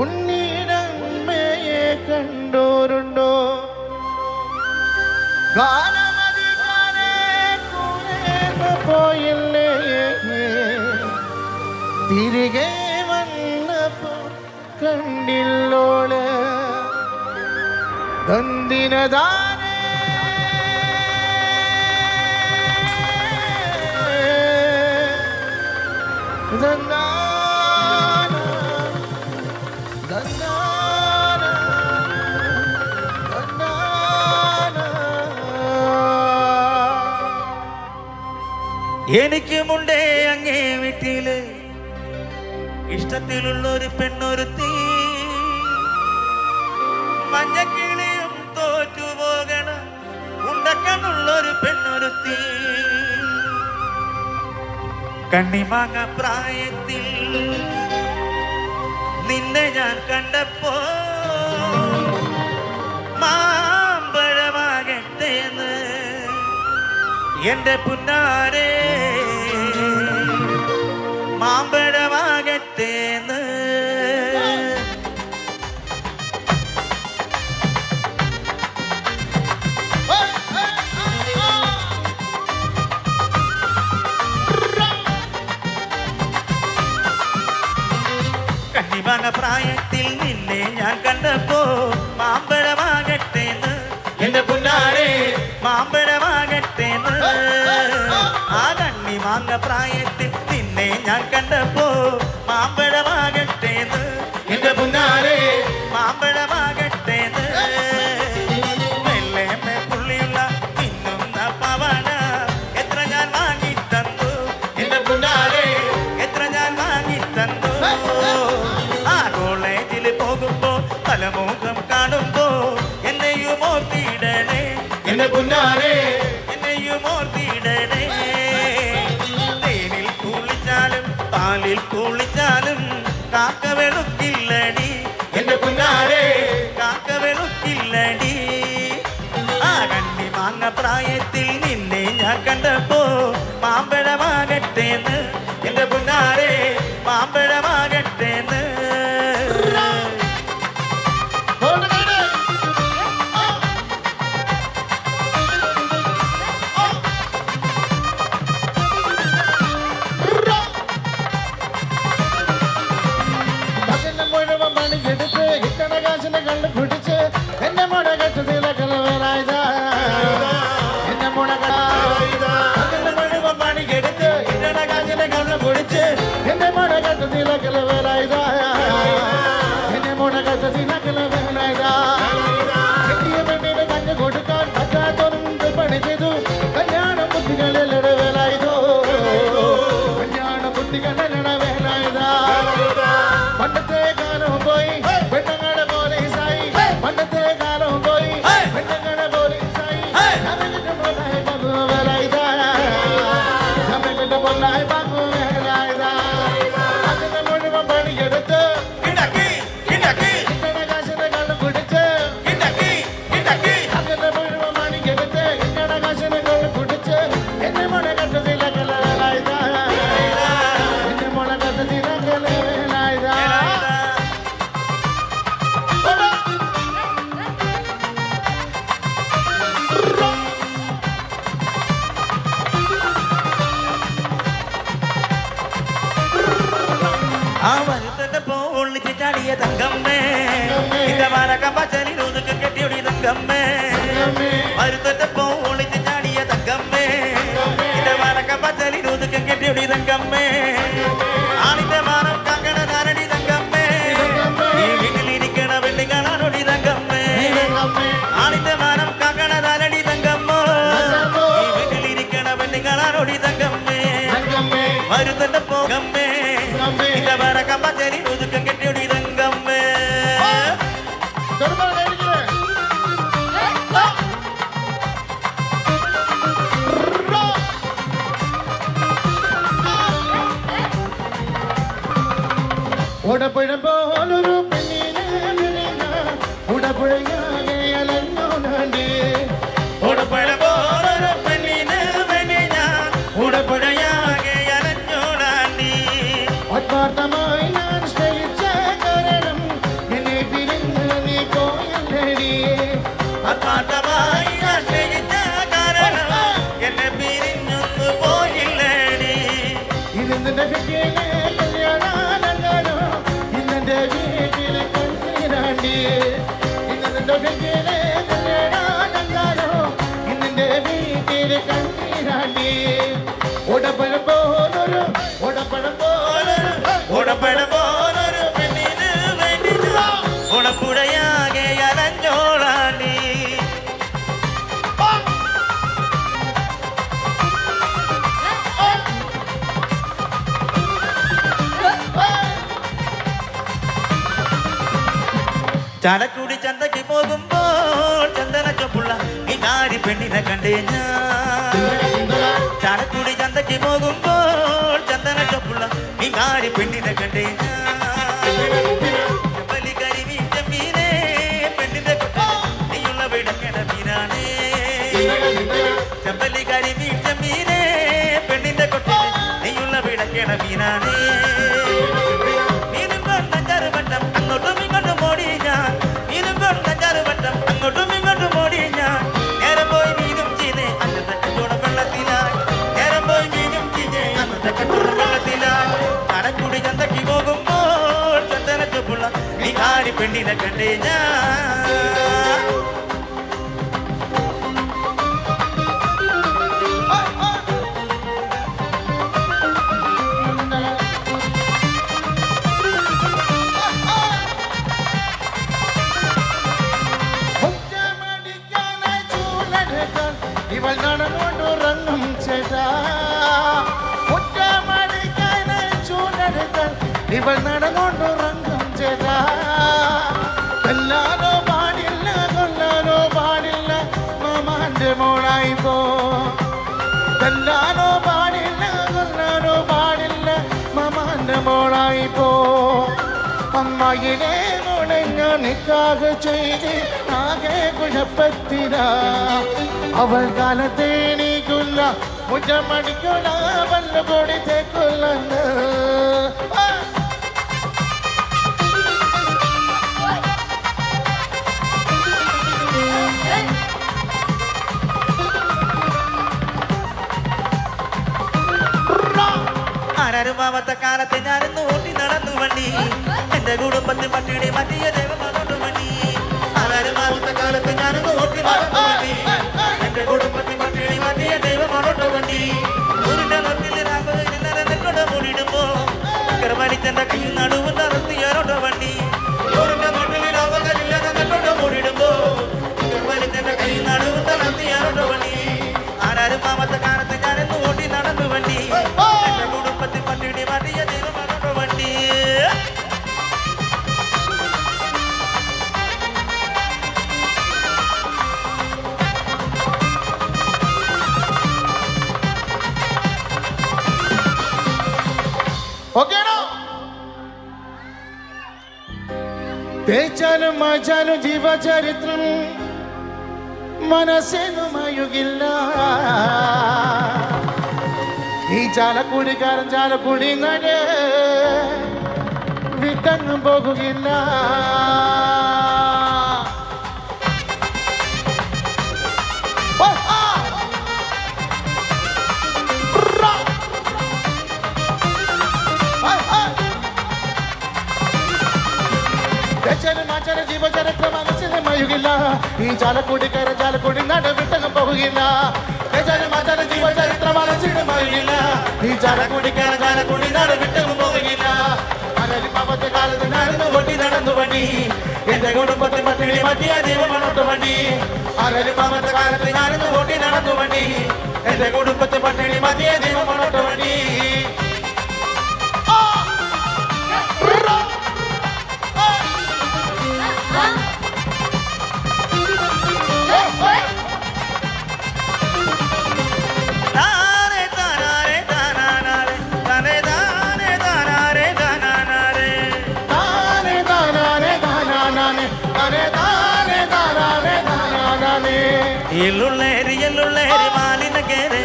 ഉണ്ണിടമ്മയെ കണ്ടോരുണ്ടോ ഗാനമതിക്കാരെ കൂരേന്ന് പോയില്ലേ തിരികെ വന്നപ്പോ കണ്ടില്ലോള് ദന്തിനദാനേ എനിക്കുമുണ്ടേ അങ്ങേ വീട്ടിൽ. ഇഷ്ടത്തിലുള്ള ഒരു പെണ്ണൊരുത്തി. മഞ്ഞക്കിളിയും തോറ്റുപോകണ. ഉണ്ടക്കണ്ണുള്ള ഒരു പെണ്ണൊരുത്തി. കണ്ണിമാങ്ങ പ്രായത്തിൽ നിന്നെ ഞാൻ കണ്ടപ്പോ മാമ്പഴമാകട്ടെ എന്ന് എന്റെ പുന്നാരെ മാമ്പഴമാകട്ടേന്ന് കണ്ണിമാങ്ങ പ്രായത്തിൽ നിന്നെ ഞാൻ കണ്ടപ്പോ മാമ്പഴമാകട്ടേന്ന്. എന്റെ പുന്നാരെ. മാമ്പഴമാകട്ടേന്ന്. ആ കണ്ണിമാങ്ങ പ്രായത്തിൽ നിന്നെ ഞാൻ കണ്ടപ്പോ മാമ്പഴമാകട്ടേന്ന് എന്റെ പാലിൽ കുളിച്ചാലും കാക്ക വെളുക്കില്ലടി എന്റെ കുഞ്ഞാരെ കാക്ക വെളുക്കില്ലടി ആ കണ്ണി മാങ്ങ പ്രായത്തിൽ നിന്നെ ഞാൻ ചാടിയ തങ്കമ്മേ ഇന്റെ മരക്കം പച്ചലിൽ ഒതുക്കം കെട്ടിയൊടി തങ്കമ്മേ മരുത്തന്റെ പോളിച്ച് ചാടിയ തങ്കമ്മേ ഇന്റെ മരക്കം പച്ചലിൽ ഒതുക്കം കെട്ടിയൊടി തങ്കമ്മേ ആണിന്റെ മാനം കങ്കണ നാരടി തങ്കമ്മേ ഈ വീട്ടിലിരിക്കണ വെള്ളി കാണാനൊടി തങ്കമ്മേ ആണിന്റെ മാനം കങ്കണ നാരടി തങ്കമ്മോ ഈ വീട്ടിലിരിക്കണ വെള്ളി കാണാനൊടി തങ്കമ്മേ മരുത്തന്റെ പോകമ്മേ ഇന്റെ മരക്കം പച്ചലിൽ ഒതുക്കം കെട്ടിയൊടി ഉടപ്പുഴ പോലൊരു ഉടപ്പുഴയാകെ അലഞ്ഞോണ്ടേ ഉടപ്പുഴ പോലൊരു പെണ്ണിന് പെണ്ണിന ഉടപ്പുഴയാകെ അലഞ്ഞോടാണ്ടി ആത്മാർത്ഥമായി ഞാൻ സ്നേഹിച്ച കാരണം എന്നെ പിരിഞ്ഞ് നീ പോയല്ലേ ആത്മാർത്ഥമായി ഞാൻ സ്നേഹിച്ച കാരണം എന്നെ പിരിഞ്ഞൊന്ന് പോയില്ലേടി. ഇത് നിന്റെ ഓടപ്പഴം പോലൊരു പെണ്ണിന് വേണ്ടി ഞാൻ ഓണപ്പുഴയാകെ അലഞ്ഞോളാണ്ടി ചാലക്കുടി ചന്തയ്ക്ക് പോകുമ്പോൾ ചന്ദന ചൊപ്പുള്ള ഈ കാരി പെണ്ണിനെ കണ്ടേ ഞാൻ ഞാൻ കരിമീൻ ചെമ്മീനേ, പെണ്ണിന്റെ മീനും കൊണ്ട വട്ടം അങ്ങോട്ടും ഇങ്ങോട്ടും ഓടി ഞാൻ മീനും കൊണ്ട വട്ടം അങ്ങോട്ടും നീ കാരി പെണ്ണിനെ കണ്ടേ ഞാൻ മുറ്റമടിക്കാനായി ചൂലെടുക്കാൻ ഇവൾ നടന്നുകൊണ്ടുറങ്ങും ചേട്ടാ. മുറ്റമടിക്കാനായി ചൂലെടുക്കാൻ ചേട്ടാ കൊല്ലാനോ പാടില്ല കൊല്ലാനോ കുഴപ്പത്തില. അവൾ കാലത്തേണീക്കുള്ള നീക്കുല്ല മുറ്റമടിക്കുള്ള വല്ല പൊടി തേക്കുല്ലെന്ന് ആരാരുമാവാത്ത കാലത്ത് ഞാനിന്ന് ഊട്ടി നടന്നു വണ്ടി. എന്റെ കുടുംബത്തിൽ പട്ടിയുടെ മറ്റിയ ദൈവമാണോട്ട് വണ്ടി. ആരാരുമാവാത്ത കാലത്ത് ഞാനിന്ന് ഊട്ടി നടന്നു വണ്ടി. എന്റെ കുടുംബത്തിൽ പട്ടിയുടെ മറ്റിയ ദൈവമാണോട്ട് വണ്ടി. ഊരിന്റെ നട്ടിൽ രാഘവനില്ലാതെ നെറ്റോടെ മൂടിയിടുമ്പോ കയ്യിൽ നടുവ് നടത്തിയാരോട്ടോ വണ്ടി. ഓക്കേണോ? തേച്ചാലും മാച്ചാലും ജീവചരിത്രം മനസ്സിനുമയുകില്ല ഈ ചാലക്കുടിക്കാരൻ ചാലക്കുടി നട വിട്ടങ്ങും പോകുകില്ല. മയുകില്ല ഈ ചാലക്കൂടി ചാലക്കുടി ചാലക്കൂടി മാച്ചന് ജീവചരിത്രം മനസ്സിന് മയുകില്ല ഈ ചാലക്കുടിക്കാരൻ ചാലക്കുടി നട വിട്ടകം പോകുകില്ല പാപത്തെ കാലത്ത് നടന്നു നടന്നു എന്റെ കുടുംബത്തെ പട്ടിണി പറ്റിയ ദൈവമണോട്ട് വണ്ടി. നടന്നു ಇಲ್ಲುಳ್ಳೇರಿ ಎಲ್ಲುಳ್ಳೇರಿ ಮಾಲಿನ ಕೆರೆ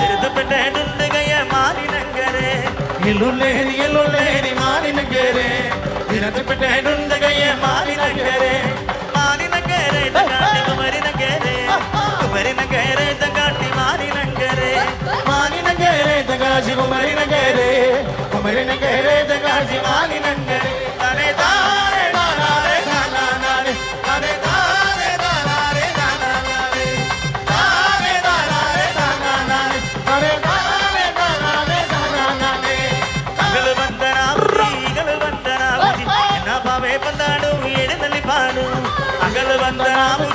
ತಿರುದು ಬೆಳೆಯ ಮಾಲಿನ ಕೆರೆ ಇಲ್ಲುಳ್ಳೇರಿ ಎಲ್ಲುಳ್ಳೇರಿ ಮಾಲಿನ ಕೆರೆ ತಿರುದು ಬೆಳೆಯ ಮಾಲಿನ ಕೆರೆ ಮಾಲಿನ ಕೆರೆ ತಗಾಟಿ ಕುಮರಿನ ಕೆರೆ ಕುಮರಿನ ಕೆರೆ ತಗಾಟಿ ಮಾಲಿನ ಕೆರೆ ಮಾಲಿನ ಕೆರೆ ತಗಾಶಿ ಕುಮರಿನ ಕೆರೆ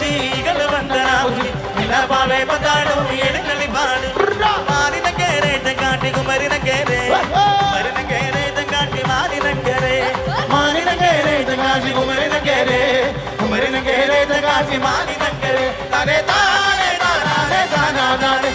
பாடி ಈಗಲು ವಂದನಾಮಿ ನಿಲಬಾವೆ ಬದಾಡು ಎಡಕಲಿ ಬಾಡು ಮಾರಿನ ಕೇರೆ ಕಾಟಿಗು ಮರಿನ ಕೇರೆ ಮರಿನ ಕೇರೆ ಕಾಟಿ ಮಾರಿನ ಕೇರೆ ಮಾರಿನ ಕೇರೆ ಕಾಟಿಗು ಮರಿನ ಕೇರೆ ಮರಿನ ಕೇರೆ ಕಾಟಿ ಮಾರಿನ ಕೇರೆ ತರೆ ತಾನೆ ತಾನೆ ತಾನೆ ತಾನೆ